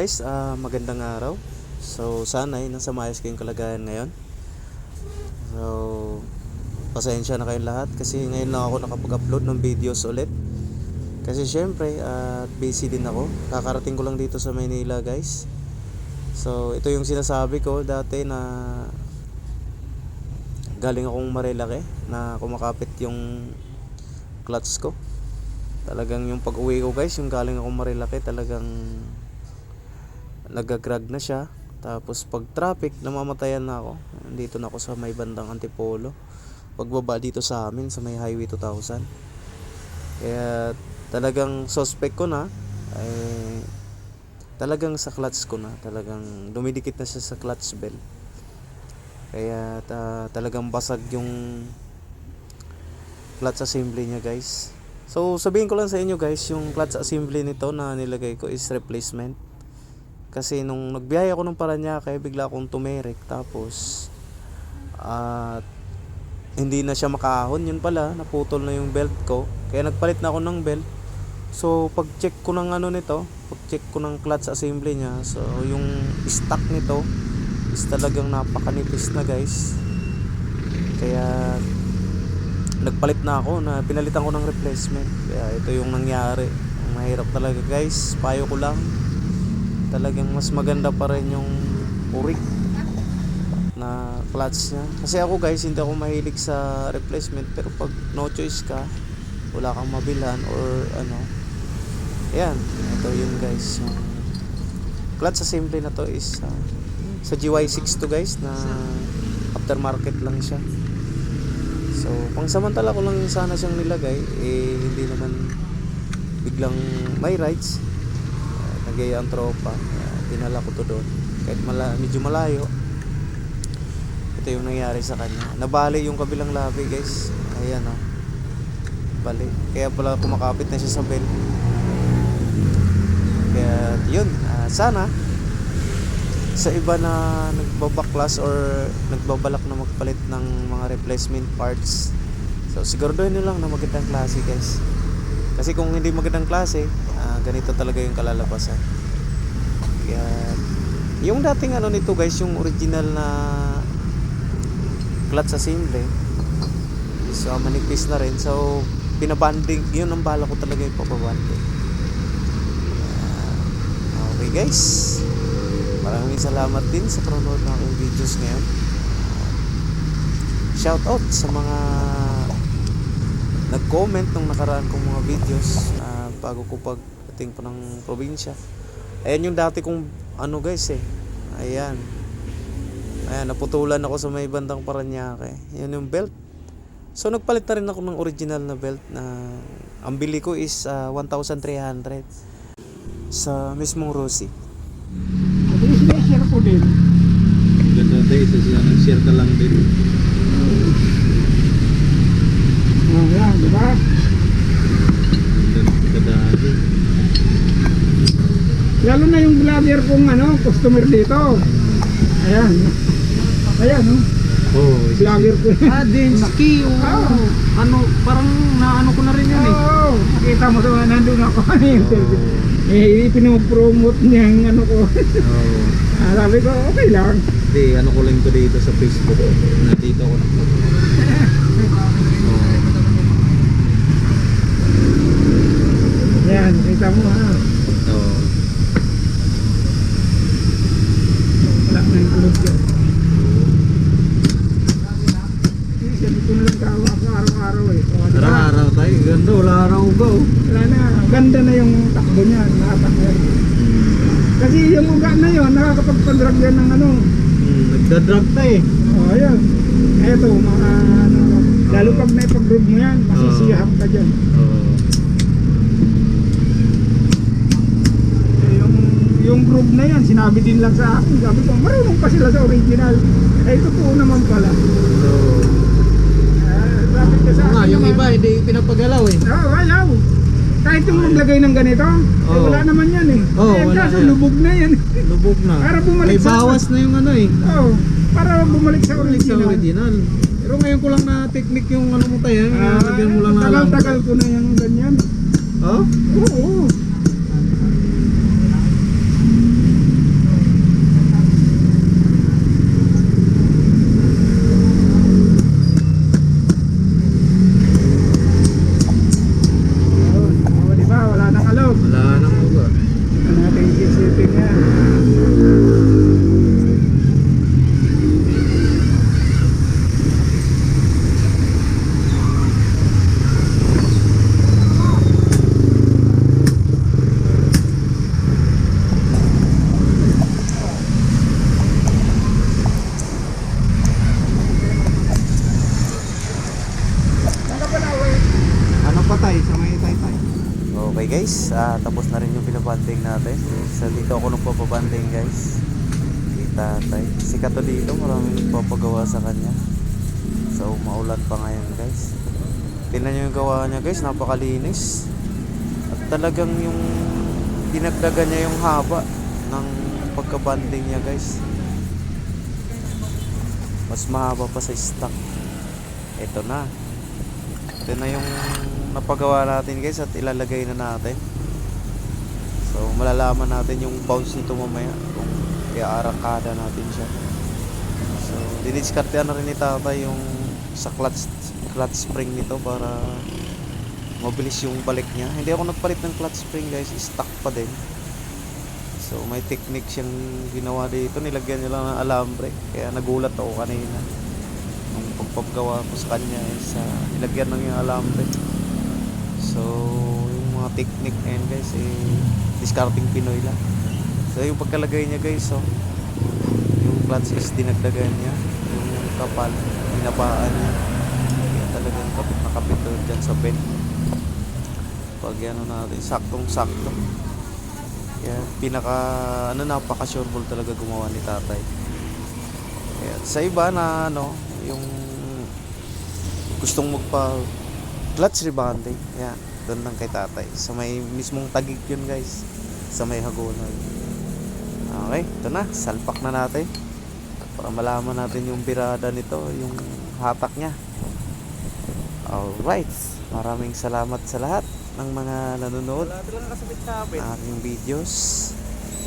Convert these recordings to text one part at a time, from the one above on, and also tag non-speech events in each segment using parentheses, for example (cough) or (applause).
guys, ah, magandang araw. So sana ay nasa maayos kayong kalagayan ngayon. So pasensya na kayong lahat kasi ngayon lang ako nakapag-upload ng videos ulit. Kasi syempre, ah, busy din ako. Kakarating ko lang dito sa Maynila guys. So ito yung sinasabi ko dati na galing akong Marilaki na kumakapit yung clutch ko. Talagang yung pag-uwi ko guys, yung galing akong Marilaki talagang nagagrag na siya. Tapos pag traffic, namamatayan na ako. Dito na ako sa may bandang Antipolo. Pagbaba dito sa amin sa may Highway 2000. Kaya talagang suspect ko na ay talagang sa clutch ko na. Talagang dumidikit na siya sa clutch bell. Kaya ta- talagang basag yung clutch assembly niya guys. So sabihin ko lang sa inyo guys, yung clutch assembly nito na nilagay ko is replacement. Kasi nung nagbiyahe ako ng Paranaque, bigla akong tumerik tapos at hindi na siya makahon. Yun pala naputol na yung belt ko. Kaya nagpalit na ako ng belt. So pag check ko ng ano nito pag check ko ng clutch assembly niya so yung stock nito is talagang napakanipis na guys. Kaya nagpalit na ako na pinalitan ko ng replacement. Kaya ito yung nangyari. Mahirap talaga guys. Payo ko lang talagang mas maganda pa rin yung urik na clutch niya. Kasi ako guys hindi ako mahilig sa replacement pero pag no choice ka wala kang mabilhan or ano yan. Ito yun guys. Yung clutch assembly na to is ah, sa GY6 to guys na aftermarket lang siya. So pangsamantala ko lang sana siyang nilagay eh hindi naman biglang may rights uh, nagaya ang tropa. Uh, dinala ko to doon. Kahit mala, medyo malayo ito yung nangyari sa kanya. Nabali yung kabilang labi guys. Ayan o bali. Kaya pala kumakapit na siya sa bell. Kaya yun. Ah, sana sa iba na nagbabaklas or nagbabalak na magpalit ng mga replacement parts. So siguraduhin nyo lang na magandang klase guys kasi kung hindi magandang klase ah, ganito talaga yung kalalabasan. Kaya yung dating ano nito guys yung original na clutch assembly is uh, manipis na rin. So pinabanding yun ang bala ko talaga yung papabanding Ah, okay guys. Maraming salamat din sa panonood ng aking videos ngayon. Shout out sa mga nag-comment nung nakaraan kong mga videos ah, bago ko pagdating po ng probinsya ayan yung dati kong ano guys eh ayan Ayan, naputulan ako sa may bandang Paranaque. Yan yung belt. So nagpalit na rin ako ng original na belt na ang bili ko is ah, 1,300 sa mismong Rossi. I-share ko din. Ganda tayo, isa sila nag-share ka lang din. Oh, yan, di ba? Ganda, ganda din. Lalo vlogger kong ano, customer dito. Ayan. Ayan, oh. (laughs) Oo, oh, Vlogger ko. Ah, Densky, oo. Oo. Ano, parang naano ko na rin yan eh. Oo, nakita mo sa nandun ako. (laughs) Ano interview? Eh, ipinopromote niya yung ano ko. Oo. (laughs) Ah, sabi ko, okay lang. Hindi, ano ko lang to dito sa Facebook. Nandito ako na. Ayan, kita mo ha. Oo. Wala na yung kulog yan. Eh, Sabi ko na lang kawa ako araw-araw eh. O, di ba? Araw-araw tayo, ganda, wala ba oh. Wala na, ganda na yung takbo niya, nakatakbo yan. Kasi yung uga na yun, nakakapagpadrag yan ng ano. Hmm, nagdadrag tayo eh. O, ayun. Eto, mga ano, lalo pag naipag-group mo yan, masisiyahan ka dyan. Oo. Yung, yung group na yan, sinabi din lang sa akin, sabi ko, marunong pa sila sa original. Eh, totoo naman pala. So, Eh, sabi ko sa oo nga, yung iba hindi pinapagalaw eh. Oo, ayaw. Kahit yung maglagay ng ganito, eh, Oo. wala naman yan eh. Oo, eh, wala kaso yan. lubog na yan. Lubog na. Para bumalik May sa- bawas na yung ano eh. Oo, para bumalik sa Bumalik sa original. Pero ngayon ko lang na technique yung ano mo tayo. Ah, mo lang na tagal-tagal ko na yung ganyan. Oh? Oo. Guys, ah, tapos na rin yung pinabanding natin. So dito ako nagpapabanding guys. Si tatay. Si Kato dito, maraming nagpapagawa sa kanya. So maulan pa ngayon guys. Tingnan nyo yung gawa niya guys, napakalinis. At talagang yung dinagdagan niya yung haba ng pagkabanding niya guys. Mas mahaba pa sa stock. Ito na. Ito na yung napagawa natin guys at ilalagay na natin. So malalaman natin yung bounce nito mamaya kung iaarangkada natin siya. So didiskartehan na rin ni Tata yung sa clutch, clutch spring nito para mabilis yung balik niya. Hindi ako nagpalit ng clutch spring guys, stock pa din. So may technique siyang ginawa dito, nilagyan niya lang ng alambre. Kaya nagulat ako kanina. Nung pagpagawa ko sa kanya is uh, nilagyan lang yung alambre. So yung mga technique na yun guys, eh, discarding Pinoy lang. So yung pagkalagay niya guys, oh, yung clutch is dinagdagan niya. Yung kapal, binabaan niya. Kaya talagang kapit na kapit dyan sa bed. Pag ano natin, saktong sakto. Kaya pinaka ano napaka sureball talaga gumawa ni tatay. Kaya sa iba na ano, yung gustong magpa clutch rebonding. Yan, doon lang kay tatay. Sa may mismong tagig yun guys. Sa may hagonoy. Okay, ito na. Salpak na natin. Para malaman natin yung birada nito, yung hatak niya. Alright. Maraming salamat sa lahat ng mga nanonood ng aking videos.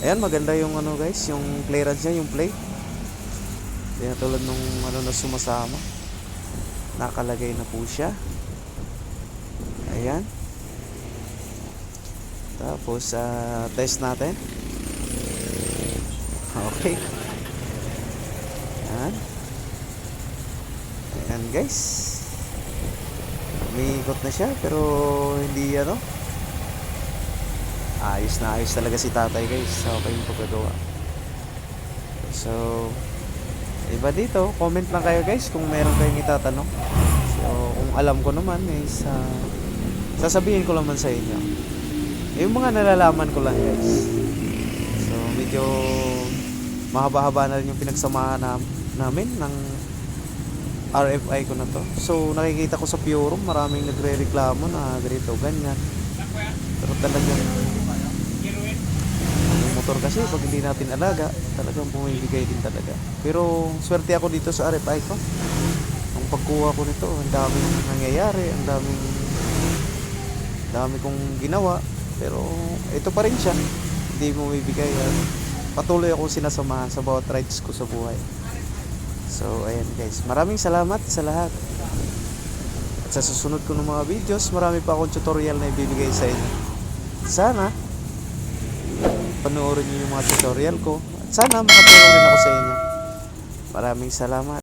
Ayan, maganda yung ano guys, yung clearance niya, yung play. Hindi na tulad nung ano na sumasama. Nakalagay na po siya. Ayan. Tapos, ah, test natin. Okay. Ayan. Ayan guys. Umiikot na siya pero hindi ano. Ayos na ayos talaga si tatay guys. Okay yung pagkagawa. So, iba dito, comment lang kayo guys kung meron kayong itatanong. So, kung alam ko naman is ah, sasabihin ko naman sa inyo. Yung mga nalalaman ko lang guys. So, medyo mahaba-haba na rin yung pinagsamahan na, namin ng RFI ko na to. So, nakikita ko sa Purum, maraming nagre-reklamo na ganito, ganyan. Pero talagang ang motor kasi pag hindi natin alaga, talagang bumibigay din talaga. Pero swerte ako dito sa RFI ko. Ang pagkuha ko nito, ang daming nangyayari, ang daming dami kong ginawa. Pero ito pa rin siya. Hindi bumibigay. At patuloy akong sinasamahan sa bawat rides ko sa buhay. So, ayan guys. Maraming salamat sa lahat. At sa susunod ko ng mga videos, marami pa akong tutorial na ibibigay sa inyo. Sana, panoorin niyo yung mga tutorial ko. At sana makatulong rin ako sa inyo. Maraming salamat.